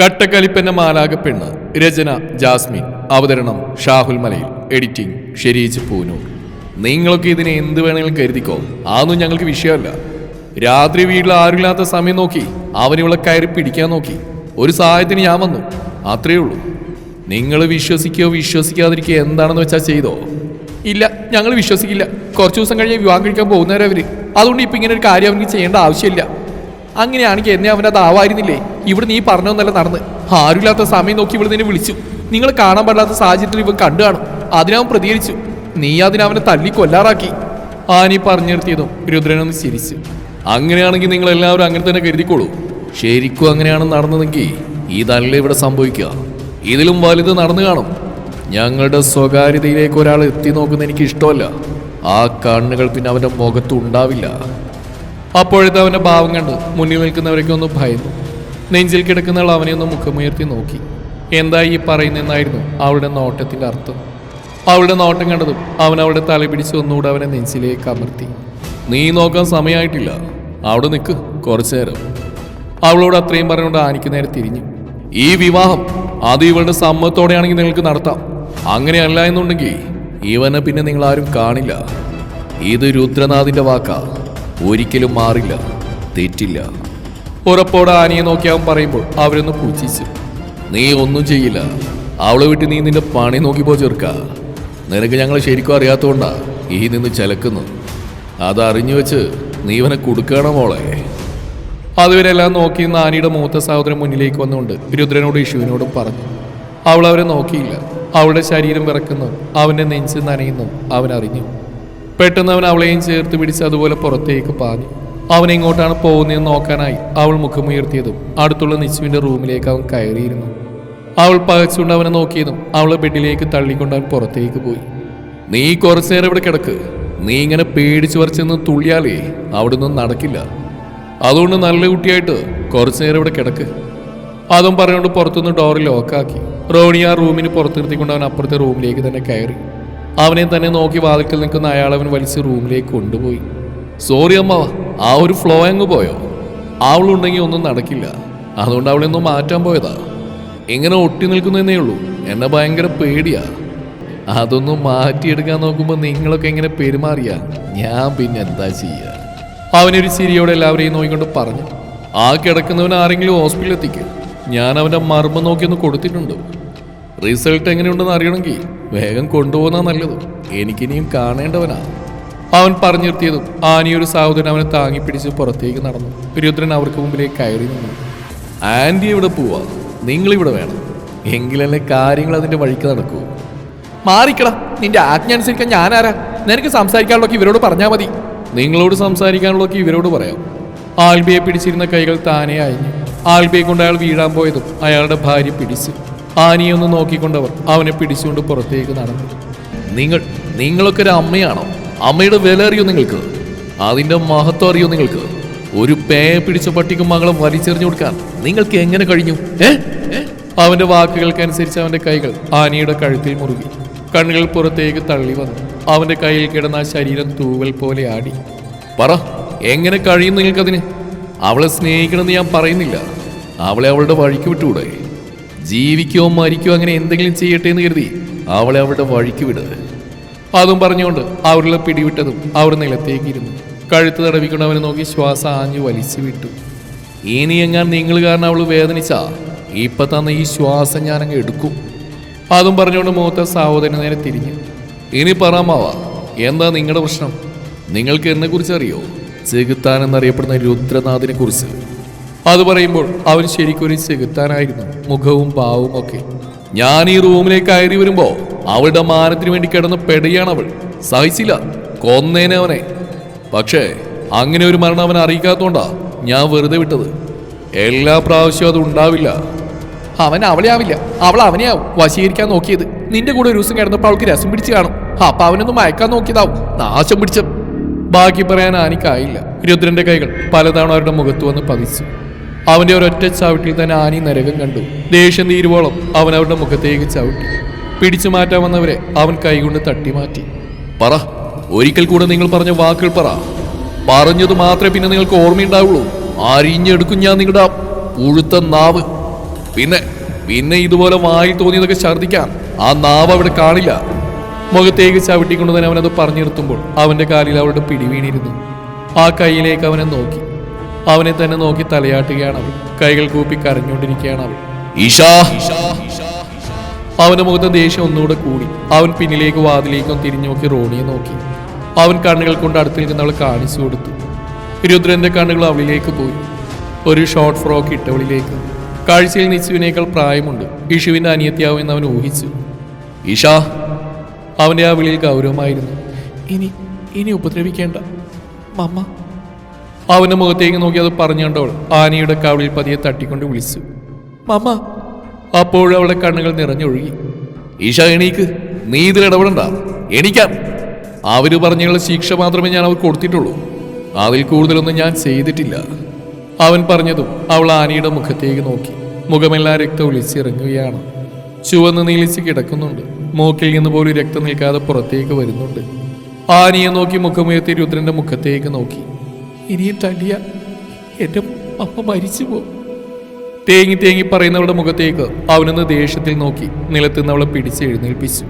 കട്ടക്കലിപ്പന്റെ മാലാക പെണ്ണ് രചന ജാസ്മിൻ. അവതരണം ഷാഹുൽ മലയിൽ. എഡിറ്റിംഗ് ഷെരീജ് പൂനൂർ. നിങ്ങളൊക്കെ ഇതിനെ എന്ത് വേണമെങ്കിലും കരുതിക്കോ. അതൊന്നും ഞങ്ങൾക്ക് വിഷയമല്ല. രാത്രി വീട്ടിൽ ആരുമില്ലാത്ത സമയം നോക്കി അവനിവിടെ കയറി പിടിക്കാൻ നോക്കി. ഒരു സഹായത്തിന് ഞാൻ വന്നു. അത്രയേ ഉള്ളൂ. നിങ്ങൾ വിശ്വസിക്കുകയോ വിശ്വസിക്കാതിരിക്കുകയോ എന്താണെന്ന് വെച്ചാൽ ചെയ്തോ? ഇല്ല ഞങ്ങൾ വിശ്വസിക്കില്ല. കുറച്ച് ദിവസം കഴിഞ്ഞ് വിവാഹം കഴിക്കാൻ പോകുന്നവരവര്. അതുകൊണ്ട് ഇപ്പം ഇങ്ങനെ ഒരു കാര്യം അവർക്ക് ചെയ്യേണ്ട ആവശ്യമില്ല. അങ്ങനെയാണെങ്കിൽ എന്നെ അവൻ അത് ആവായിരുന്നില്ലേ? ഇവിടെ നീ പറഞ്ഞൊന്നല്ല നടന്ന്. ആരുമില്ലാത്ത സമയം നോക്കി ഇവിടെ നിന്നെ വിളിച്ചു. നിങ്ങൾ കാണാൻ പാടില്ലാത്ത സാഹചര്യത്തിൽ ഇവൻ കണ്ടു കാണും. അതിനവൻ പ്രതികരിച്ചു. നീ അതിനവനെ തല്ലി കൊല്ലാറാക്കി. ആനി പറഞ്ഞു നിർത്തിയതും രുദ്രനൊന്ന് ചിരിച്ചു. അങ്ങനെയാണെങ്കിൽ നിങ്ങൾ എല്ലാവരും അങ്ങനെ തന്നെ കരുതിക്കോളൂ. ശരിക്കും അങ്ങനെയാണ് നടന്നതെങ്കിൽ ഇതല്ല ഇവിടെ സംഭവിക്കുക. ഇതിലും വലുത് നടന്നു കാണും. ഞങ്ങളുടെ സ്വകാര്യതയിലേക്ക് ഒരാൾ എത്തി നോക്കുന്ന എനിക്ക് ഇഷ്ടമല്ല ആ കണ്ണുകൾ പിന്നെ അവന്റെ മുഖത്ത് ഉണ്ടാവില്ല. അപ്പോഴത്തെ അവന്റെ ഭാവം കണ്ട് മുന്നിൽ നിൽക്കുന്നവരൊക്കെ ഒന്ന് ഭയന്നു. നെഞ്ചിൽ കിടക്കുന്ന ആൾ അവനെ ഒന്ന് മുഖമുയർത്തി നോക്കി. എന്താ ഈ പറയുന്നെന്നായിരുന്നു അവളുടെ നോട്ടത്തിന്റെ അർത്ഥം. അവളുടെ നോട്ടം കണ്ടതും അവൻ അവളുടെ തല പിടിച്ച് ഒന്നുകൂടെ അവനെ നെഞ്ചിലേക്ക് അമർത്തി. നീ നോക്കാൻ സമയമായിട്ടില്ല. അവിടെ നിൽക്ക് കുറച്ചു നേരം. അവളോട് അത്രയും പറഞ്ഞുകൊണ്ട് ആനിക്ക് നേരെ തിരിഞ്ഞു. ഈ വിവാഹം അത് ഇവളുടെ സമ്മതത്തോടെയാണെങ്കിൽ നിങ്ങൾക്ക് നടത്താം. അങ്ങനെയല്ല എന്നുണ്ടെങ്കിൽ ഇവനെ പിന്നെ നിങ്ങൾ ആരും കാണില്ല. ഇത് രുദ്രനാഥിന്റെ വാക്കാ. ഒരിക്കലും മാറില്ല തെറ്റില്ല. ഉറപ്പോടെ ആനയെ നോക്കി അവൻ പറയുമ്പോൾ അവരൊന്ന് പൂച്ചിച്ചു നീ ഒന്നും ചെയ്യില്ല. അവളെ വിട്ട് നീ നിന്റെ പണി നോക്കിപ്പോ ചെറുക്ക. നിനക്ക് ഞങ്ങൾ ശരിക്കും അറിയാത്തോണ്ടാ ഈ നിന്ന് ചലക്കുന്നു. അതറിഞ്ഞു വെച്ച് നീ ഇവനെ കൊടുക്കണം മോളെ? അതുവരെല്ലാം നോക്കി നാനിയുടെ ആനിയുടെ മൂത്ത സഹോദരൻ മുന്നിലേക്ക് വന്നുകൊണ്ട് രുദ്രനോടും ഇഷുവിനോടും പറഞ്ഞു. അവൾ അവരെ നോക്കിയില്ല. അവളുടെ ശരീരം വിറക്കുന്നു. അവന്റെ നെഞ്ച് നനയുന്നു. അവൻ അറിഞ്ഞു. പെട്ടെന്ന് അവൻ അവളെയും ചേർത്ത് പിടിച്ച് അതുപോലെ പുറത്തേക്ക് പാഞ്ഞു. അവൻ എങ്ങോട്ടാണ് പോകുന്നതെന്ന് നോക്കാനായി അവൾ മുഖമുയർത്തിയതും അടുത്തുള്ള നിച്ചുവിന്റെ റൂമിലേക്ക് അവൻ കയറിയിരുന്നു. അവൾ പകച്ചുകൊണ്ട് അവനെ നോക്കിയതും അവളെ ബെഡിലേക്ക് തള്ളിക്കൊണ്ട് അവൻ പുറത്തേക്ക് പോയി. നീ കുറച്ചു നേരം ഇവിടെ കിടക്ക്. നീ ഇങ്ങനെ പേടിച്ചു വരച്ചെന്ന് തുള്ളിയാലേ അവിടുന്ന് നടക്കില്ല. അതുകൊണ്ട് നല്ല കുട്ടിയായിട്ട് കുറച്ചു നേരം ഇവിടെ കിടക്ക്. അതും പറഞ്ഞുകൊണ്ട് പുറത്തുനിന്ന് ഡോർ ലോക്കാക്കി. റോണി ആ റൂമിന് പുറത്തിരുത്തിക്കൊണ്ട് അവൻ അപ്പുറത്തെ റൂമിലേക്ക് തന്നെ കയറി. അവനെ തന്നെ നോക്കി വാതിൽക്കൽ നിൽക്കുന്ന അയാൾ അവൻ വലിച്ച് റൂമിലേക്ക് കൊണ്ടുപോയി. സോറി അമ്മ ആ ഒരു ഫ്ലോ അങ്ങ് പോയോ? അവളുണ്ടെങ്കിൽ ഒന്നും നടക്കില്ല. അതുകൊണ്ട് അവളെ ഒന്ന് മാറ്റാൻ പോയതാ. ഇങ്ങനെ ഒട്ടി നിൽക്കുന്നതേ ഉള്ളൂ. എന്നെ ഭയങ്കര പേടിയാ. അതൊന്നും മാറ്റിയെടുക്കാൻ നോക്കുമ്പോൾ നിങ്ങളൊക്കെ എങ്ങനെ പെരുമാറിയാ? ഞാൻ പിന്നെ എന്താ ചെയ്യുക അവനൊരു ചിരിയോടെ എല്ലാവരെയും നോക്കിക്കൊണ്ട് പറഞ്ഞു. ആ കിടക്കുന്നവൻ ആരെങ്കിലും ഹോസ്പിറ്റലിൽ എത്തിക്കും. ഞാൻ അവന്റെ മർമ്മം നോക്കിയൊന്ന് കൊടുത്തിട്ടുണ്ട്. റിസൾട്ട് എങ്ങനെയുണ്ടെന്ന് അറിയണമെങ്കിൽ വേഗം കൊണ്ടുപോകുന്ന നല്ലത്. എനിക്കിനിയും കാണേണ്ടവനാ. അവൻ പറഞ്ഞു നിർത്തിയതും ആനിയൊരു സഹോദരൻ അവനെ താങ്ങി പിടിച്ച് പുറത്തേക്ക് നടന്നു. രുദ്രൻ അവർക്ക് മുമ്പിലേക്ക് കയറി നിന്നു. ആന്റി ഇവിടെ പോവാ? നിങ്ങളിവിടെ വേണം. എങ്കിലല്ലേ കാര്യങ്ങൾ അതിന്റെ വഴിക്ക് നടക്കൂ. മാറിക്കട. നിന്റെ ആജ്ഞ അനുസരിക്കാൻ ഞാനാരാ? നിനക്ക് സംസാരിക്കാനുള്ളൊക്കെ ഇവരോട് പറഞ്ഞാൽ മതി. നിങ്ങളോട് സംസാരിക്കാനുള്ളൊക്കെ ഇവരോട് പറയാം. ആൽബിയെ പിടിച്ചിരുന്ന കൈകൾ താനെ അയഞ്ഞു. ആൽബിയെ കൊണ്ട് അയാൾ വീഴാൻ പോയതും അയാളുടെ ഭാര്യ പിടിച്ചു. ആനിയെ ഒന്ന് നോക്കിക്കൊണ്ടവർ അവനെ പിടിച്ചുകൊണ്ട് പുറത്തേക്ക് നടന്നു. നിങ്ങൾ നിങ്ങളൊക്കെ ഒരു അമ്മയാണോ? അമ്മയുടെ വില അറിയോ നിങ്ങൾക്ക്? അതിന്റെ മഹത്വം അറിയോ നിങ്ങൾക്ക്? ഒരു പേ പിടിച്ച പട്ടിക്കും മകളെ വലിച്ചെറിഞ്ഞു കൊടുക്കാൻ നിങ്ങൾക്ക് എങ്ങനെ കഴിഞ്ഞു? ഏ? അവന്റെ വാക്കുകൾക്കനുസരിച്ച് അവന്റെ കൈകൾ ആനയുടെ കഴുത്തിൽ മുറുകി. കണ്ണുകൾ പുറത്തേക്ക് തള്ളി വന്നു. അവന്റെ കയ്യിൽ കിടന്ന ശരീരം തൂവൽ പോലെ ആടി. പറ എങ്ങനെ കഴിയും നിങ്ങൾക്കതിന്? അവളെ സ്നേഹിക്കണമെന്ന് ഞാൻ പറയുന്നില്ല. അവളെ അവളുടെ വഴിക്ക് വിട്ടുകൂടെ? ജീവിക്കോ മരിക്കോ അങ്ങനെ എന്തെങ്കിലും ചെയ്യട്ടെ എന്ന് കരുതി അവളെ അവളുടെ വഴിക്ക് വിടുക അതും പറഞ്ഞുകൊണ്ട് അവരുടെ പിടിവിട്ടതും അവർ നിലത്തേക്ക് ഇരുന്നു. കഴുത്ത് തടവിക്കൊണ്ട് അവനെ നോക്കി ശ്വാസം ആഞ്ഞു വലിച്ചു വിട്ടു. ഇനി എങ്ങാൻ നിങ്ങൾ കാരണം അവൾ വേദനിച്ചാ? ഇപ്പൊ തന്ന ഈ ശ്വാസം ഞാൻ അങ്ങ് എടുക്കും. അതും പറഞ്ഞുകൊണ്ട് മൂത്ത സഹോദരന് നേരെ തിരിഞ്ഞു. ഇനി പറമാവ എന്താ നിങ്ങളുടെ പ്രശ്നം? നിങ്ങൾക്ക് എന്നെ കുറിച്ച് അറിയോ? ചെകുത്താൻ എന്നറിയപ്പെടുന്ന രുദ്രനാഥിനെ കുറിച്ച് അത് പറയുമ്പോൾ അവൻ ശരിക്കൊരു ചെകുത്താനായിരുന്നു. മുഖവും ഭാവവും ഒക്കെ. ഞാൻ ഈ റൂമിലേക്ക് കയറി വരുമ്പോ അവളുടെ മാനത്തിന് വേണ്ടി കിടന്ന് പെടുകയാണ് അവൾ. സഹിച്ചില്ല. കൊന്നേനെ അവനെ. പക്ഷേ അങ്ങനെ ഒരു മരണം അവൻ അറിയിക്കാത്തോണ്ടാ ഞാൻ വെറുതെ വിട്ടത്. എല്ലാ പ്രാവശ്യവും അത് ഉണ്ടാവില്ല. അവൻ അവളെ ആവില്ല. അവൾ അവനെയാവും വശീകരിക്കാൻ നോക്കിയത്. നിന്റെ കൂടെ ഒരു ദിവസം കിടന്നപ്പോൾ അവൾക്ക് രസം പിടിച്ച് കാണും. അപ്പൊ അവനൊന്ന് മയക്കാൻ നോക്കിയതാവും. നാശം പിടിച്ച ബാക്കി പറയാൻ ആനിക്കായില്ല. രുദ്രന്റെ കൈകൾ പലതവണ അവരുടെ മുഖത്ത് വന്ന് പതിച്ചു. അവന്റെ ഒരൊറ്റ ചവിട്ടിൽ തന്നെ ആനി നരകം കണ്ടു. ദേഷ്യം തീരുവോളം അവൻ അവരുടെ മുഖത്തേക്ക് ചവിട്ടി. പിടിച്ചു മാറ്റാൻ വന്നവരെ അവൻ കൈകൊണ്ട് തട്ടി മാറ്റി പറ ഒരിക്കൽ കൂടെ നിങ്ങൾ പറഞ്ഞ വാക്കുകൾ പറ. പറഞ്ഞത് മാത്രമേ പിന്നെ നിങ്ങൾക്ക് ഓർമ്മയുണ്ടാവുള്ളൂ. അരിഞ്ഞെടുക്കും ഞാൻ നിങ്ങളുടെ പുഴുത്ത നാവ്. പിന്നെ പിന്നെ ഇതുപോലെ വായി തോന്നിയതൊക്കെ ഛർദ്ദിക്കാം. ആ നാവ് അവിടെ കാണില്ല. മുഖത്തേക്ക് ചവിട്ടിക്കൊണ്ട് തന്നെ അവനത് പറഞ്ഞു നിർത്തുമ്പോൾ അവന്റെ കാലിൽ അവളുടെ പിടിവീണിരുന്നു ആ കൈയിലേക്ക് അവനെ നോക്കി. അവനെ തന്നെ നോക്കി തലയാട്ടുകയാണ് അവൾ കൈകൾ കൂപ്പി കരഞ്ഞുകൊണ്ടിരിക്കുകയാണ് അവൾ ഈശാ. അവന്റെ മുഖത്ത് ദേഷ്യം ഒന്നുകൂടെ കൂടി. അവൻ പിന്നിലേക്കും വാതിലേക്കും തിരിഞ്ഞു നോക്കി റോണിയെ നോക്കി. അവൻ കണ്ണുകൾ കൊണ്ട് അടുത്ത് നിൽക്കുന്ന അവൾ കാണിച്ചു കൊടുത്തു. രുദ്രന്റെ കണ്ണുകൾ അവളിലേക്ക് പോയി. ഒരു ഷോർട്ട് ഫ്രോക്ക് ഇട്ടവളിലേക്ക് കാഴ്ചയിൽ നിശുവിനേക്കാൾ പ്രായമുണ്ട്. ഇഷുവിന്റെ അനിയത്തിയാവുമെന്ന് അവൻ ഊഹിച്ചു. ഈഷാ അവന്റെ ആ വിളിയിൽ ഗൗരവമായിരുന്നു. ഇനി ഇനി ഉപദ്രവിക്കേണ്ട. മമ്മ അവന്റെ മുഖത്തേക്ക് നോക്കി അത് പറഞ്ഞുകൊണ്ടവൾ ആനയുടെ കവിളിൽ പതിയെ തട്ടിക്കൊണ്ട് വിളിച്ചു. മമ്മ അപ്പോഴും അവളുടെ കണ്ണുകൾ നിറഞ്ഞൊഴുകി. ഈശ എണീക്ക്. നീ ഇതിൽ ഇടപെടണ്ട. എണീക്കാം. അവർ പറഞ്ഞുള്ള ശിക്ഷ മാത്രമേ ഞാൻ അവർക്ക് കൊടുത്തിട്ടുള്ളൂ. അതിൽ കൂടുതലൊന്നും ഞാൻ ചെയ്തിട്ടില്ല. അവൻ പറഞ്ഞതും അവൾ ആനയുടെ മുഖത്തേക്ക് നോക്കി. മുഖമെല്ലാം രക്തം ഒലിച്ചിറങ്ങുകയാണ്. ചുവന്ന് നീലിച്ച് കിടക്കുന്നുണ്ട്. മൂക്കിൽ നിന്ന് പോലും രക്തം നിൽക്കാതെ പുറത്തേക്ക് വരുന്നുണ്ട്. ആനയെ നോക്കി മുഖമുയർത്തി രുദ്രന്റെ മുഖത്തേക്ക് നോക്കി. ഇനിയും തല്ലിയ എന്റെ അമ്മ മരിച്ചു പോകും തേങ്ങി തേങ്ങി പറയുന്നവളുടെ മുഖത്തേക്ക് അവനൊന്ന് ദേഷ്യത്തിൽ നോക്കി നിലത്തുനിന്ന് അവളെ പിടിച്ച് എഴുന്നേൽപ്പിച്ചു.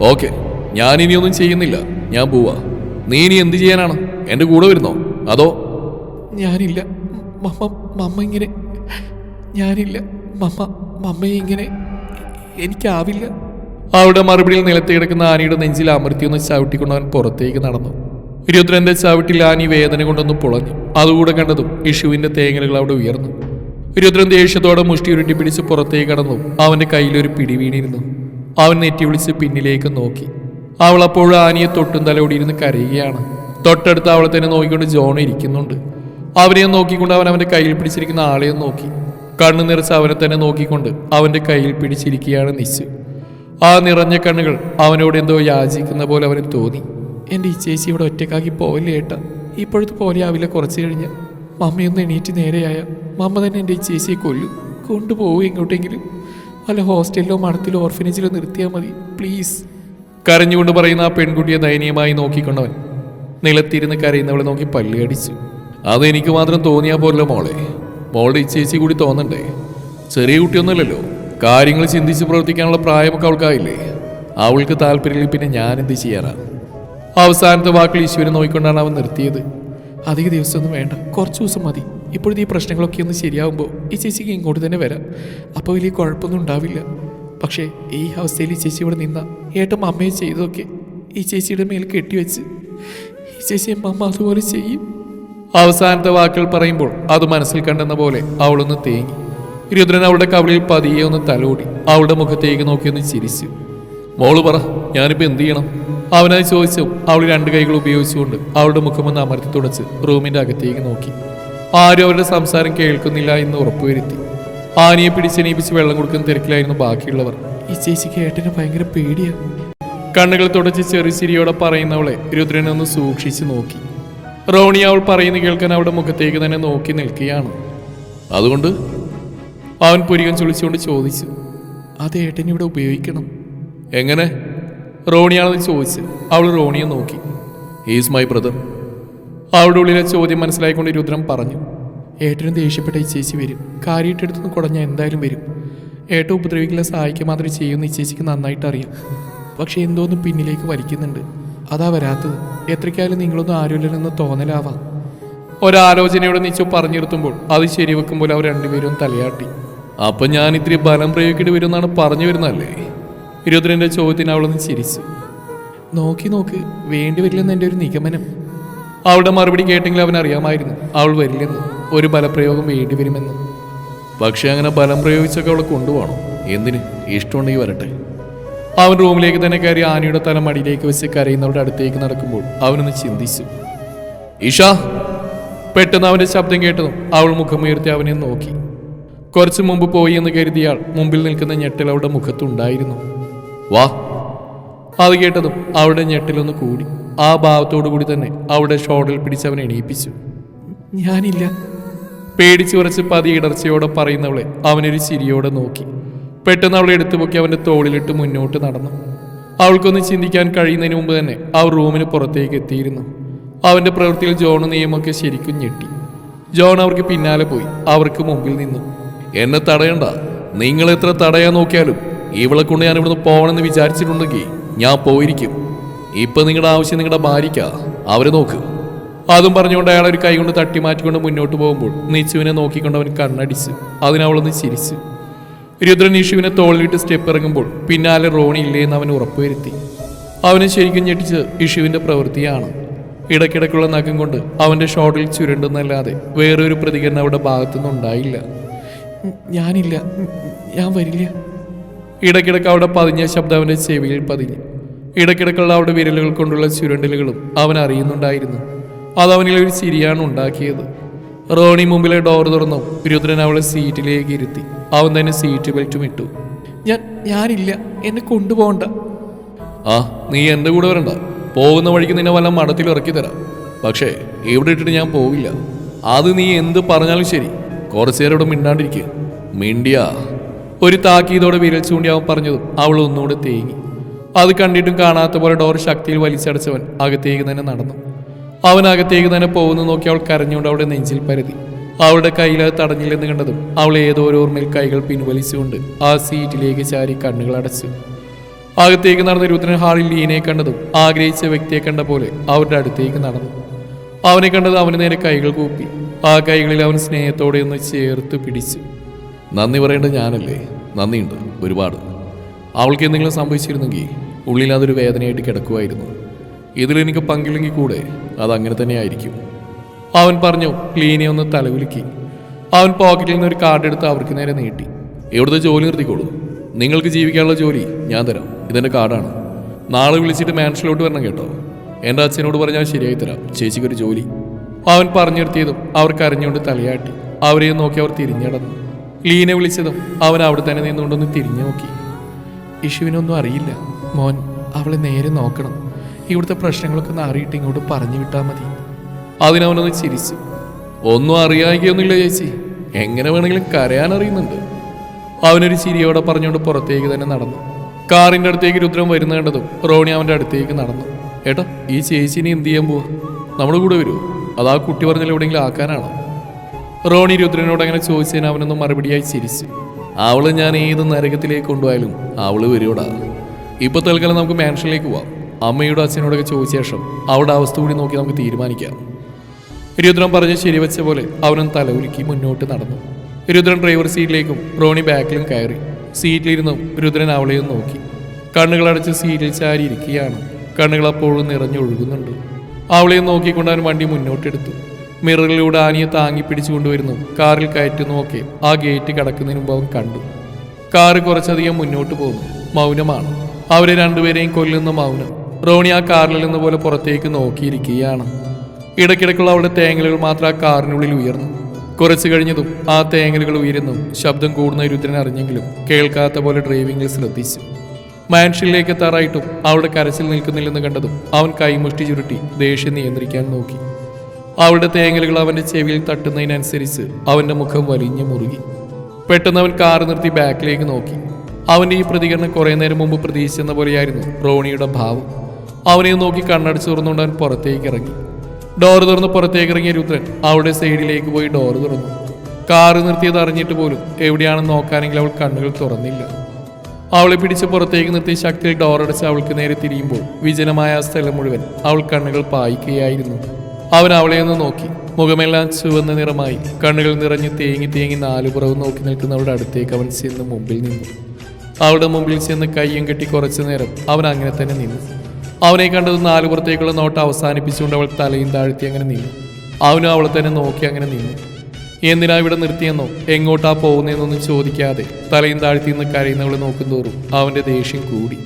ഓക്കെ ഞാൻ ഇനിയൊന്നും ചെയ്യുന്നില്ല. ഞാൻ പോവാ. നീ ഇനി എന്ത് ചെയ്യാനാണ്? എന്റെ കൂടെ വരുന്നോ? അതോ? ഞാനില്ല. മമ്മ മമ്മ ഇങ്ങനെ ഞാനില്ല. മമ്മ മമ്മയെ ഇങ്ങനെ എനിക്കാവില്ല. അവളുടെ മറുപടിയിൽ നിലത്ത് കിടക്കുന്ന ആനയുടെ നെഞ്ചിൽ അമർത്തിയൊന്ന് ചവിട്ടിക്കൊണ്ടവൻ പുറത്തേക്ക് നടന്നു. രുദ്രന്റെ ചവിട്ടിൽ ആനി വേദന കൊണ്ടൊന്ന് പുളഞ്ഞു. അതുകൂടെ കണ്ടതും ഇഷുവിന്റെ തേങ്ങലുകൾ അവിടെ ഉയർന്നു. ഇരുപത്തിരണ്ട് ദേഷ്യത്തോടെ മുഷ്ടി ഉരുട്ടി പിടിച്ച് പുറത്തേക്ക് കടന്നു. അവന്റെ കയ്യിലൊരു പിടി വീണിരുന്നു. അവൻ നെറ്റി വിളിച്ച് പിന്നിലേക്ക് നോക്കി. അവൾ അപ്പോഴും ആനിയെ തൊട്ടും തലോടിയിരുന്ന് കരയുകയാണ്. തൊട്ടടുത്ത് അവളെ തന്നെ നോക്കിക്കൊണ്ട് ജോൺ ഇരിക്കുന്നുണ്ട്. അവനെ നോക്കിക്കൊണ്ട് അവൻ അവന്റെ കയ്യിൽ പിടിച്ചിരിക്കുന്ന ആളെയും നോക്കി. കണ്ണു നിറച്ച് അവനെ തന്നെ നോക്കിക്കൊണ്ട് അവന്റെ കയ്യിൽ പിടിച്ചിരിക്കുകയാണ് നിശ്ചു ആ നിറഞ്ഞ കണ്ണുകൾ അവനോട് എന്തോ യാചിക്കുന്ന പോലെ അവന് തോന്നി. എന്റെ ഈ ചേച്ചി ഇവിടെ ഒറ്റക്കാക്കി പോവില്ല ഏട്ടാ? ഇപ്പോഴത്തെ പോലെ ആവില്ല കുറച്ച് കഴിഞ്ഞ്. മമ്മയൊന്ന് എണീറ്റ് നേരെയായ മമ്മ തന്നെ എന്റെ ഈ ചേച്ചിയെ കൊല്ലും. കൊണ്ടുപോകും എങ്ങോട്ടെങ്കിലും. വല്ല ഹോസ്റ്റലിലോ മഠത്തിലോ ഓർഫനേജിലോ നിർത്തിയാൽ മതി പ്ലീസ്. കരഞ്ഞുകൊണ്ട് പറയുന്ന ആ പെൺകുട്ടിയെ ദയനീയമായി നോക്കിക്കൊണ്ടവൻ നിലത്തിരുന്ന് കരയുന്നവളെ നോക്കി പല്ലി അടിച്ചു അത് എനിക്ക് മാത്രം തോന്നിയാൽ പോരല്ലോ മോളെ. മോളുടെ ഈ ചേച്ചി കൂടി തോന്നണ്ടേ? ചെറിയ കുട്ടിയൊന്നുമല്ലല്ലോ. കാര്യങ്ങൾ ചിന്തിച്ച് പ്രവർത്തിക്കാനുള്ള പ്രായമൊക്കെ അവൾക്കായില്ലേ. അവൾക്ക് താല്പര്യമില്ല പിന്നെ ഞാൻ എന്ത് ചെയ്യാനാ? അവസാനത്തെ വാക്കിൽ ഈശ്വരൻ നോക്കിക്കൊണ്ടാണ് അവൻ നിർത്തിയത്. അധിക ദിവസമൊന്നും വേണ്ട. കുറച്ച് ദിവസം മതി. ഇപ്പോഴത്തെ ഈ പ്രശ്നങ്ങളൊക്കെ ഒന്ന് ശരിയാകുമ്പോൾ ഈ ചേച്ചിക്ക് ഇങ്ങോട്ട് തന്നെ വരാം. അപ്പോൾ വലിയ കുഴപ്പമൊന്നും ഉണ്ടാവില്ല. പക്ഷേ ഈ അവസ്ഥയിൽ ഈ ചേച്ചി ഇവിടെ നിന്ന ഏട്ടം അമ്മയെ ചെയ്തതൊക്കെ ഈ ചേച്ചിയുടെ മേൽ കെട്ടിവെച്ച് ഈ ചേച്ചി അമ്മ അതുപോലെ ചെയ്യും. അവസാനത്തെ വാക്കുകൾ പറയുമ്പോൾ അത് മനസ്സിൽ കണ്ടെന്ന പോലെ അവളൊന്ന് തേങ്ങി. രുദ്രൻ അവളുടെ കവളിൽ പതിയെ ഒന്ന് തലോടി. അവളുടെ മുഖത്തേക്ക് നോക്കിയൊന്ന് ചിരിച്ചു. മോൾ പറ ഞാനിപ്പോൾ എന്ത് ചെയ്യണം? അവനത് ചോദിച്ചു അവൾ രണ്ട് കൈകൾ ഉപയോഗിച്ചുകൊണ്ട് അവളുടെ മുഖമൊന്ന് അമർത്തി തുടച്ച് റൂമിന്റെ അകത്തേക്ക് നോക്കി. ആരും അവരുടെ സംസാരം കേൾക്കുന്നില്ല എന്ന് ഉറപ്പുവരുത്തി. ആനിയെ പിടിച്ചെണീപ്പിച്ച് വെള്ളം കൊടുക്കുന്ന തിരക്കിലായിരുന്നു ബാക്കിയുള്ളവർ. ഈ ചേച്ചിക്ക് ഏട്ടന് ഭയങ്കര പേടിയാണ് കണ്ണുകൾ തുടച്ച് ചെറു ചിരിയോടെ പറയുന്നവളെ രുദ്രനൊന്ന് സൂക്ഷിച്ചു സൂക്ഷിച്ച് നോക്കി. റോണി അവൾ പറയുന്നു കേൾക്കാൻ അവളുടെ മുഖത്തേക്ക് തന്നെ നോക്കി നിൽക്കുകയാണ്. അതുകൊണ്ട്? അവൻ പുരികം ചുളിച്ചുകൊണ്ട് ചോദിച്ചു അത് ഏട്ടനിവിടെ ഉപയോഗിക്കണം. എങ്ങനെ? റോണിയാണെന്ന് ചോദിച്ച് അവൾ റോണിയെ നോക്കി. ഈസ് മൈ ബ്രദർ അവളുടെ ഉള്ളിലെ ചോദ്യം മനസ്സിലായിക്കൊണ്ട് രുദ്രം പറഞ്ഞു ഏട്ടനും ദേഷ്യപ്പെട്ട ഈ ചേച്ചി വരും. കാര്യമായിട്ടെടുത്തുനിന്ന് കുടഞ്ഞാൽ എന്തായാലും വരും. ഏട്ടൻ ഉപദ്രവിക്കില്ല സഹായിക്കുക മാത്രമേ ചെയ്യുന്ന ഈ ചേച്ചിക്ക് നന്നായിട്ട് അറിയാം. പക്ഷെ എന്തോന്ന് പിന്നിലേക്ക് വലിക്കുന്നുണ്ട്. അതാ വരാത്തത്. എത്രയ്ക്കായാലും നിങ്ങളൊന്നും ആരുമില്ലെന്ന് തോന്നലാവാം. ഒരാലോചനയോടെ നിച്ചു പറഞ്ഞു നിർത്തുമ്പോൾ അത് ശരിവെക്കുമ്പോൾ അവർ രണ്ടുപേരും തലയാട്ടി. അപ്പൊ ഞാൻ ഇത്തിരി ബലം പ്രയോഗിക്കേണ്ടി വരുമെന്നാണ് പറഞ്ഞു വരുന്നല്ലേ ഇരുപത്തിരന്റെ ചോദ്യത്തിന് അവളൊന്ന് ചിരിച്ചു. നോക്കി നോക്ക് വേണ്ടി വരില്ലെന്ന് എന്റെ ഒരു നിഗമനം. അവളുടെ മറുപടി കേട്ടെങ്കിൽ അവൻ അറിയാമായിരുന്നു അവൾ വരില്ലെന്ന് ഒരു ബലപ്രയോഗം വേണ്ടി വരുമെന്ന്. പക്ഷേ അങ്ങനെ ബലം പ്രയോഗിച്ചൊക്കെ അവളെ കൊണ്ടുപോകണം. എന്തിന്? ഇഷ്ടമുണ്ടെങ്കിൽ വരട്ടെ. അവൻ റൂമിലേക്ക് തന്നെ കയറി ആനയുടെ തല മടിയിലേക്ക് വെച്ച് കരയുന്നവരുടെ അടുത്തേക്ക് നടക്കുമ്പോൾ അവനൊന്ന് ചിന്തിച്ചു. ഇഷ പെട്ടെന്ന് അവന്റെ ശബ്ദം കേട്ടതും അവൾ മുഖം മുഖമുയർത്തി അവനെ നോക്കി. കുറച്ചു മുമ്പ് പോയി എന്ന് കരുതിയാൽ മുമ്പിൽ നിൽക്കുന്ന ഞെട്ടൽ അവളുടെ മുഖത്തുണ്ടായിരുന്നു. വാ. അത് കേട്ടതും അവിടെ ഞെട്ടിലൊന്ന് കൂടി. ആ ഭാവത്തോടു കൂടി തന്നെ അവിടെ ഷോട്ടിൽ പിടിച്ച് അവനെ എണീപ്പിച്ചു. ഞാനില്ല. പേടിച്ചു കുറച്ച് പതി ഇടർച്ചയോടെ പറയുന്നവളെ അവനൊരു ചിരിയോടെ നോക്കി. പെട്ടെന്ന് അവളെ എടുത്തു പൊക്കി അവന്റെ തോളിലിട്ട് മുന്നോട്ട് നടന്നു. അവൾക്കൊന്ന് ചിന്തിക്കാൻ കഴിയുന്നതിന് മുമ്പ് തന്നെ അവർ റൂമിന് പുറത്തേക്ക് എത്തിയിരുന്നു. അവന്റെ പ്രവൃത്തിയിൽ ജോണ് നിയമമൊക്കെ ശരിക്കും ഞെട്ടി. ജോൺ അവർക്ക് പിന്നാലെ പോയി. അവർക്ക് മുമ്പിൽ നിന്നു. എന്നെ തടയണ്ട. നിങ്ങൾ എത്ര തടയാൻ നോക്കിയാലും ഇവളെ കൊണ്ട് ഞാൻ ഇവിടുന്ന് പോകണമെന്ന് വിചാരിച്ചിട്ടുണ്ടെങ്കിൽ ഞാൻ പോയിരിക്കും. ഇപ്പൊ നിങ്ങളുടെ ആവശ്യം നിങ്ങളുടെ ഭാര്യയ്ക്ക. അവരെ നോക്ക്. അതും പറഞ്ഞുകൊണ്ട് അയാൾ ഒരു കൈ കൊണ്ട് തട്ടി മാറ്റിക്കൊണ്ട് മുന്നോട്ട് പോകുമ്പോൾ നിച്ചുവിനെ നോക്കിക്കൊണ്ട് അവൻ കണ്ണടിച്ച് അതിനവളൊന്ന് ചിരിച്ചു. രുദ്രൻ നിഷുവിനെ തോളിലിട്ട് സ്റ്റെപ്പ് ഇറങ്ങുമ്പോൾ പിന്നാലെ റോണി ഇല്ലേന്ന് അവൻ ഉറപ്പുവരുത്തി. അവനെ ശരിക്കും ഞെട്ടിച്ച് ഇഷുവിന്റെ പ്രവൃത്തിയാണ്. ഇടയ്ക്കിടയ്ക്കുള്ള നഖം കൊണ്ട് അവന്റെ ഷോട്ടിൽ ചുരുണ്ടെന്നല്ലാതെ വേറൊരു പ്രതികരണം അവിടെ ഭാഗത്തുനിന്നുണ്ടായില്ല. ഞാനില്ല. ഞാൻ വരില്ല. ഇടയ്ക്കിടയ്ക്ക് അവിടെ പതിഞ്ഞ ശബ്ദം അവന്റെ ചെവിയിൽ പതിഞ്ഞു. ഇടയ്ക്കിടയ്ക്കുള്ള അവിടെ വിരലുകൾ കൊണ്ടുള്ള ചുരണ്ടലുകളും അവൻ അറിയുന്നുണ്ടായിരുന്നു. അതവനിൽ ഒരു ചിരിയാണ് ഉണ്ടാക്കിയത്. റോണി മുമ്പിലെ ഡോർ തുറന്നു രുദ്രൻ അവളെ സീറ്റിലേക്ക് ഇരുത്തി. അവൻ തന്നെ സീറ്റ് ബെൽറ്റും ഇട്ടു. ഞാൻ ഞാനില്ല. എന്നെ കൊണ്ടുപോകണ്ട. ആ നീ എന്റെ കൂടെ വരണ്ട. പോകുന്ന വഴിക്ക് നിന്നെ വല്ല മഠത്തിൽ ഇറക്കി തരാം. പക്ഷേ ഇവിടെ ഇട്ടിട്ട് ഞാൻ പോവില്ല. അത് നീ എന്ത് പറഞ്ഞാലും ശരി. കുറച്ചു നേരം ഇവിടെ മിണ്ടാണ്ടിരിക്കുക മിണ്ടിയ. ഒരു താക്കീതോടെ വിരൽ ചൂണ്ടി അവൻ അവൾ ഒന്നുകൂടെ തേങ്ങി. അത് കണ്ടിട്ടും കാണാത്ത പോലെ ഡോർ ശക്തിയിൽ വലിച്ചടച്ചവൻ അകത്തേക്ക് തന്നെ നടന്നു. അവൻ അകത്തേക്ക് തന്നെ പോകുന്നു നോക്കി അവൾ കരഞ്ഞുകൊണ്ട് അവളുടെ നെഞ്ചിൽ പരതി. അവളുടെ കയ്യിൽ അത് തടഞ്ഞില്ലെന്ന് കണ്ടതും അവൾ ഏതോ ഒരു ഓർമ്മയിൽ കൈകൾ പിൻവലിച്ചുകൊണ്ട് ആ സീറ്റിലേക്ക് ചാരി കണ്ണുകൾ അടച്ചു. അകത്തേക്ക് നടന്ന രുദ്രൻ ഹാളിൽ ലീനയെ കണ്ടതും ആഗ്രഹിച്ച വ്യക്തിയെ കണ്ട പോലെ അവരുടെ അടുത്തേക്ക് നടന്നു. അവനെ കണ്ടത് അവന് നേരെ കൈകൾ കൂപ്പി. ആ കൈകളിൽ അവൻ സ്നേഹത്തോടെ ഒന്ന് ചേർത്ത് പിടിച്ചു. നന്ദി പറയേണ്ടത് ഞാനല്ലേ? നന്ദിയുണ്ട് ഒരുപാട്. അവൾക്ക് എന്തെങ്കിലും സംഭവിച്ചിരുന്നെങ്കിൽ ഉള്ളിൽ അതൊരു വേദനയായിട്ട് കിടക്കുമായിരുന്നു. ഇതിലെനിക്ക് പങ്കില്ലെങ്കിൽ കൂടെ അതങ്ങനെ തന്നെ ആയിരിക്കും. അവൻ പറഞ്ഞു ക്ലീനെ ഒന്ന് തലകുലുക്കി. അവൻ പോക്കറ്റിൽ നിന്ന് ഒരു കാർഡ് എടുത്ത് അവർക്ക് നേരെ നീട്ടി. ഇവിടുത്തെ ജോലി നിർത്തിക്കോളൂ. നിങ്ങൾക്ക് ജീവിക്കാനുള്ള ജോലി ഞാൻ തരാം. ഇതെന്റെ കാർഡാണ് നാളെ വിളിച്ചിട്ട് മാൻഷനിലോട്ട് വരണം കേട്ടോ. എന്റെ അച്ഛനോട് പറഞ്ഞാൽ ശരിയായി തരാം. ചേച്ചിക്കൊരു ജോലി. അവൻ പറഞ്ഞു നിർത്തിയതും അവർ കരഞ്ഞുകൊണ്ട് തലയാട്ടി. അവരെയും നോക്കി അവർ തിരിഞ്ഞടന്നു. ലീനെ വിളിച്ചതും അവൻ അവിടെ തന്നെ നിന്നുകൊണ്ടൊന്ന് തിരിഞ്ഞു നോക്കി. ഇഷുവിനൊന്നും അറിയില്ല. മോൻ അവളെ നേരെ നോക്കണം. ഇവിടുത്തെ പ്രശ്നങ്ങളൊക്കെ ഒന്ന് അറിയിട്ട് ഇങ്ങോട്ട് പറഞ്ഞു വിട്ടാൽ മതി. അതിനവനൊന്ന് ചിരിച്ചു. ഒന്നും അറിയാകിയൊന്നുമില്ല ചേച്ചി. എങ്ങനെ വേണമെങ്കിലും കരയാൻ അറിയുന്നുണ്ട്. അവനൊരു ചിരിയോടെ പറഞ്ഞുകൊണ്ട് പുറത്തേക്ക് തന്നെ നടന്നു. കാറിന്റെ അടുത്തേക്ക് രുദ്രം വരുന്ന കണ്ടതും റോണി അവന്റെ അടുത്തേക്ക് നടന്നു. ഏട്ടാ ഈ ചേച്ചിനെ എന്ത് ചെയ്യാൻ പോവാ? നമ്മുടെ കൂടെ വരുമോ അത് കുട്ടി പറഞ്ഞാൽ എവിടെയെങ്കിലും ആക്കാനാണോ? റോണി രുദ്രനോട് അങ്ങനെ ചോദിച്ചതിന് അവനൊന്നും മറുപടിയായി ചിരിച്ചു. അവൾ ഞാൻ ഏത് നരകത്തിലേക്ക് കൊണ്ടുപോയാലും അവൾ വരുവോടാ. ഇപ്പൊ തൽക്കാലം നമുക്ക് മാൻഷനിലേക്ക് പോവാം. അമ്മയോടും അച്ഛനോടൊക്കെ ചോദിച്ച ശേഷം അവളുടെ അവസ്ഥ കൂടി നോക്കി നമുക്ക് തീരുമാനിക്കാം. രുദ്രൻ പറഞ്ഞ് ശരിവെച്ച പോലെ അവനും തല തലകുലുക്കി മുന്നോട്ട് നടന്നു. രുദ്രൻ ഡ്രൈവർ സീറ്റിലേക്കും റോണി ബാക്കിലും കയറി. സീറ്റിലിരുന്നും രുദ്രൻ അവളെയും നോക്കി. കണ്ണുകൾ അടച്ച് സീറ്റിൽ ചാരി ഇരിക്കുകയാണ് കണ്ണുകൾ അപ്പോഴും നിറഞ്ഞൊഴുകുന്നുണ്ട്. അവളെയും നോക്കിക്കൊണ്ട് അവൻ വണ്ടി മുന്നോട്ടെടുത്തു. മിററിലൂടെ ആനിയെ താങ്ങി പിടിച്ചു കൊണ്ടുവരുന്നു കാറിൽ നോക്കി. ആ ഗേറ്റ് കടക്കുന്നതിന് മുമ്പ് അവൻ കണ്ടു. കാറ് കുറച്ചധികം മുന്നോട്ട് പോകുന്നു. മൗനമാണ്. അവരെ രണ്ടുപേരെയും കൊല്ലുന്ന മൗനം. റോണി ആ കാറിൽ നിന്ന് പോലെ പുറത്തേക്ക് നോക്കിയിരിക്കുകയാണ്. ഇടയ്ക്കിടയ്ക്കുള്ള അവളുടെ തേങ്ങലുകൾ മാത്രം ആ കാറിനുള്ളിൽ ഉയർന്നു. കുറച്ചു കഴിഞ്ഞതും ആ തേങ്ങലുകൾ ഉയരുന്നു. ശബ്ദം കൂടുന്ന രുദ്രൻ അറിഞ്ഞെങ്കിലും കേൾക്കാത്ത പോലെ ഡ്രൈവിംഗിൽ ശ്രദ്ധിച്ചു. മാൻഷനിലേക്ക് എത്താറായിട്ടും അവളുടെ കരച്ചിൽ നിൽക്കുന്നില്ലെന്ന് കണ്ടതും അവൻ കൈമുഷ്ടി ചുരുട്ടി ദേഷ്യം നിയന്ത്രിക്കാൻ നോക്കി. അവളുടെ തേങ്ങലുകൾ അവന്റെ ചെവിയിൽ തട്ടുന്നതിനനുസരിച്ച് അവന്റെ മുഖം വലിഞ്ഞു മുറുകി. പെട്ടെന്ന് അവൻ കാർ നിർത്തി ബാക്കിലേക്ക് നോക്കി. അവന്റെ ഈ പ്രതികരണം കുറേ നേരം മുമ്പ് പ്രതീക്ഷിച്ചെന്ന പോലെയായിരുന്നു റോണിയുടെ ഭാവം. അവനെ നോക്കി കണ്ണടച്ച് തുറന്നുകൊണ്ട് അവൻ പുറത്തേക്ക് ഇറങ്ങി. ഡോർ തുറന്ന് പുറത്തേക്ക് ഇറങ്ങിയ രുദ്രൻ അവളുടെ സൈഡിലേക്ക് പോയി ഡോർ തുറന്നു. കാർ നിർത്തിയത് അറിഞ്ഞിട്ട് പോലും എവിടെയാണെന്ന് നോക്കാനെങ്കിൽ അവൾ കണ്ണുകൾ തുറന്നില്ല. അവളെ പിടിച്ച് പുറത്തേക്ക് നിർത്തി ശക്തിയിൽ ഡോറടച്ച് അവൾക്ക് നേരെ തിരിയുമ്പോൾ വിജനമായ ആ സ്ഥലം മുഴുവൻ അവൾ കണ്ണുകൾ പായിക്കുകയായിരുന്നു. അവൻ അവളെ ഒന്ന് നോക്കി. മുഖമെല്ലാം ചുവന്ന നിറമായി. കണ്ണുകൾ നിറഞ്ഞു തേങ്ങി തേങ്ങി നാലുപുറവും നോക്കി നിൽക്കുന്ന നിൽക്കുന്നവളുടെ അടുത്തേക്ക് അവൻ ചെന്ന് മുമ്പിൽ നിന്നു. അവളുടെ മുമ്പിൽ ചെന്ന് കയ്യും കെട്ടി കുറച്ചു നേരം അവൻ അങ്ങനെ തന്നെ നിന്നു. അവനെ കണ്ടത് നാലുപുറത്തേക്കുള്ള നോട്ട് അവസാനിപ്പിച്ചുകൊണ്ട് അവൾ തലയും താഴ്ത്തി അങ്ങനെ നിന്നു. അവനും അവളെ തന്നെ നോക്കി അങ്ങനെ നിന്നു. എന്തിനാ ഇവിടെ നിർത്തിയെന്നോ? എങ്ങോട്ടാ പോകുന്നതെന്നൊന്നും ചോദിക്കാതെ തലയും താഴ്ത്തി നിന്ന് കരയുന്നവളെ നോക്കുന്നതോറും അവന്റെ ദേഷ്യം കൂടി.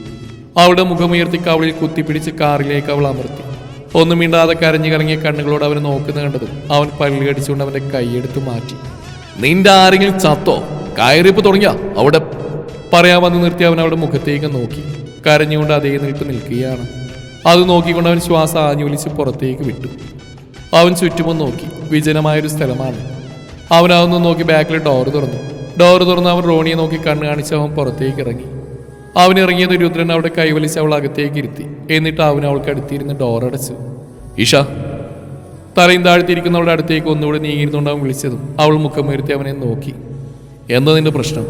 അവളുടെ മുഖമുയർത്തി കവളിൽ കുത്തിപ്പിടിച്ച് കാറിലേക്ക് അവൾ അമർത്തി. ഒന്നും മിണ്ടാതെ കരഞ്ഞു കറങ്ങിയ കണ്ണുകളോട് അവനെ നോക്കുന്ന കണ്ടതും അവൻ പല്ലി അടിച്ചുകൊണ്ട് അവന്റെ കൈയെടുത്ത് മാറ്റി. നിന്റെ ആരെങ്കിലും ചത്തോ? കയറിപ്പ് തുടങ്ങിയ. അവിടെ പറയാൻ വന്ന് നിർത്തി അവൻ അവിടെ മുഖത്തേക്ക് നോക്കി. കരഞ്ഞുകൊണ്ട് അതേ നിൽപ്പ് നിൽക്കുകയാണ്. അത് നോക്കിക്കൊണ്ട് അവൻ ശ്വാസം ആഞ്ഞുലിച്ച് പുറത്തേക്ക് വിട്ടു. അവൻ ചുറ്റുമൊന്ന് നോക്കി. വിജനമായൊരു സ്ഥലമാണ്. അവൻ അതൊന്ന് നോക്കി ബാക്കിൽ ഡോർ തുറന്നു. ഡോർ തുറന്ന് അവൻ റോണിയെ നോക്കി കണ്ണ് കാണിച്ച് അവൻ പുറത്തേക്ക് ഇറങ്ങി. അവൻ ഇറങ്ങിയത് രുദ്രൻ അവിടെ കൈവലിച്ച് അവൾ അകത്തേക്ക് ഇരുത്തി. എന്നിട്ട് അവൻ അവൾക്ക് അടുത്തിരുന്ന് ഡോർ അടച്ചു. ഇഷ തലയും താഴ്ത്തിയിരിക്കുന്നവളുടെ അടുത്തേക്ക് ഒന്നുകൂടെ നീങ്ങിയിരുന്നുകൊണ്ട് അവൻ വിളിച്ചതും അവൾ മുഖം ഉയർത്തി അവനെ നോക്കി. എന്താ നിന്റെ പ്രശ്നം?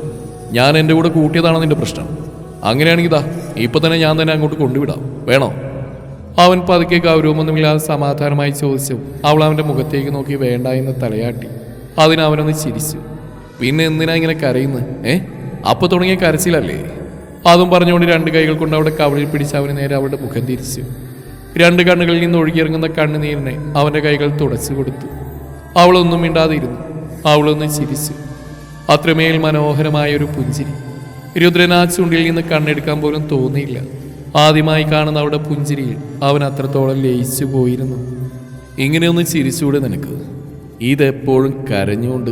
ഞാൻ എന്റെ കൂടെ കൂട്ടിയതാണോ നിന്റെ പ്രശ്നം? അങ്ങനെയാണെങ്കിൽ ഇതാ ഇപ്പം തന്നെ ഞാൻ തന്നെ അങ്ങോട്ട് കൊണ്ടുവിടാം. വേണോ? അവൻ പതുക്കെ ഗൗരവമൊന്നുമില്ലാതെ സമാധാനമായി ചോദിച്ചു. അവൾ അവന്റെ മുഖത്തേക്ക് നോക്കി വേണ്ട എന്ന് തലയാട്ടി. അതിനവനൊന്ന് ചിരിച്ചു. പിന്നെ എന്തിനാ ഇങ്ങനെ കരയുന്നത് ഏ? അപ്പം തുടങ്ങിയ കരച്ചിലല്ലേ? അതും പറഞ്ഞുകൊണ്ട് രണ്ട് കൈകൾ കൊണ്ട് അവിടെ കവളിൽ പിടിച്ച് അവന് നേരെ അവളുടെ മുഖം തിരിച്ചു. രണ്ട് കണ്ണുകളിൽ നിന്ന് ഒഴുകിയിറങ്ങുന്ന കണ്ണുനീരിനെ അവന്റെ കൈകൾ തുടച്ചു കൊടുത്തു. അവളൊന്നും മിണ്ടാതിരുന്നു. അവളൊന്ന് ചിരിച്ചു. അത്രമേൽ മനോഹരമായ ഒരു പുഞ്ചിരി. രുദ്രൻ ആ ചുണ്ടിൽ നിന്ന് കണ്ണെടുക്കാൻ പോലും തോന്നിയില്ല. ആദ്യമായി കാണുന്ന അവളുടെ പുഞ്ചിരിയിൽ അവൻ അത്രത്തോളം ലയിച്ചു പോയിരുന്നു. ഇങ്ങനെയൊന്ന് ചിരിച്ചൂടെ നിനക്ക്. ഇതെപ്പോഴും കരഞ്ഞുകൊണ്ട്.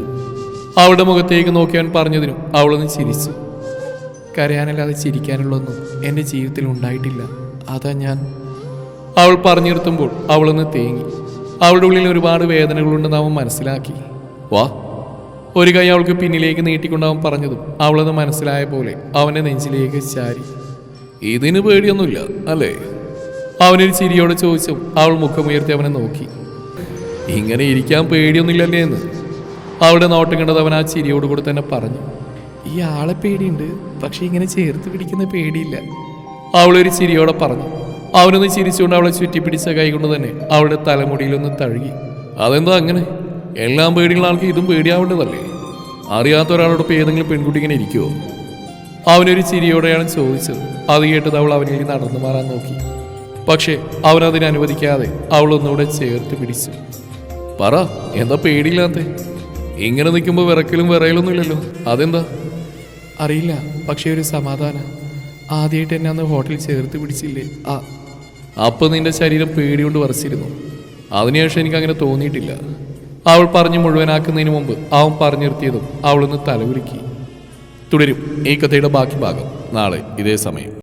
അവളുടെ മുഖത്തേക്ക് നോക്കി അവൻ പറഞ്ഞതിനും അവളൊന്ന് ചിരിച്ചു. കരയാനല്ലാതെ ചിരിക്കാനുള്ളൊന്നും എന്റെ ജീവിതത്തിൽ ഉണ്ടായിട്ടില്ല. അതാ ഞാൻ. അവൾ പറഞ്ഞു നിർത്തുമ്പോൾ അവളൊന്ന് തേങ്ങി. അവളുടെ ഉള്ളിൽ ഒരുപാട് വേദനകളുണ്ടെന്ന് അവൻ മനസ്സിലാക്കി. വാ. ഒരു കൈ അവൾക്ക് പിന്നിലേക്ക് നീട്ടിക്കൊണ്ട് അവൻ പറഞ്ഞതും അവളത് മനസ്സിലായ പോലെ അവന്റെ നെഞ്ചിലേക്ക് ചാരി. ഇതിന് പേടിയൊന്നുമില്ല അല്ലേ? അവനൊരു ചിരിയോടെ ചോദിച്ചു അവൾ മുഖമുയർത്തി അവനെ നോക്കി. ഇങ്ങനെ ഇരിക്കാൻ പേടിയൊന്നുമില്ലല്ലേ എന്ന് അവളുടെ നോട്ടം കണ്ടത് അവൻ ആ ചിരിയോട് കൂടി തന്നെ പറഞ്ഞു. ഈ ആളെ പേടിയുണ്ട് പക്ഷെ ഇങ്ങനെ ചേർത്ത് പിടിക്കുന്ന പേടിയില്ല. അവളൊരു ചിരിയോടെ പറഞ്ഞു. അവനൊന്ന് ചിരിച്ചുകൊണ്ട് അവളെ ചുറ്റിപ്പിടിച്ച കൈകൊണ്ട് തന്നെ അവളുടെ തലമുടിയിലൊന്ന് തഴുകി. അതെന്താ അങ്ങനെ? എല്ലാം പേടിയുള്ള ആൾക്ക് ഇതും പേടിയാവേണ്ടതല്ലേ? അറിയാത്ത ഒരാളോടൊപ്പം ഏതെങ്കിലും പെൺകുട്ടി ഇങ്ങനെ ഇരിക്കുമോ അവനൊരു ചിരിയോടെയാണ് ചോദിച്ചത്. അത് കേട്ടത് അവൾ അവനിൽ നടന്നു മാറാൻ നോക്കി. പക്ഷേ അവൻ അതിനെ അനുവദിക്കാതെ അവൾ ഒന്നുകൂടെ ചേർത്ത് പിടിച്ചു. പറ എന്താ പേടിയില്ലാത്ത? ഇങ്ങനെ നിൽക്കുമ്പോൾ വിറക്കലും വിറയലൊന്നുമില്ലല്ലോ. അതെന്താ? അറിയില്ല പക്ഷേ ഒരു സമാധാനം. ആദ്യമായിട്ട് എന്നെ അന്ന് ഹോട്ടലിൽ ചേർത്ത് പിടിച്ചില്ലേ? ആ. അപ്പോൾ നിന്റെ ശരീരം പേടികൊണ്ട് വരച്ചിരുന്നു. അതിനുശേഷം എനിക്ക് അങ്ങനെ തോന്നിയിട്ടില്ല. അവൾ പറഞ്ഞു മുഴുവനാക്കുന്നതിന് മുമ്പ് അവൻ പറഞ്ഞു നിർത്തിയതും അവളൊന്ന് തലകുലുക്കി. തുടരും ഈ കഥയുടെ ബാക്കി ഭാഗം നാളെ ഇതേ സമയം.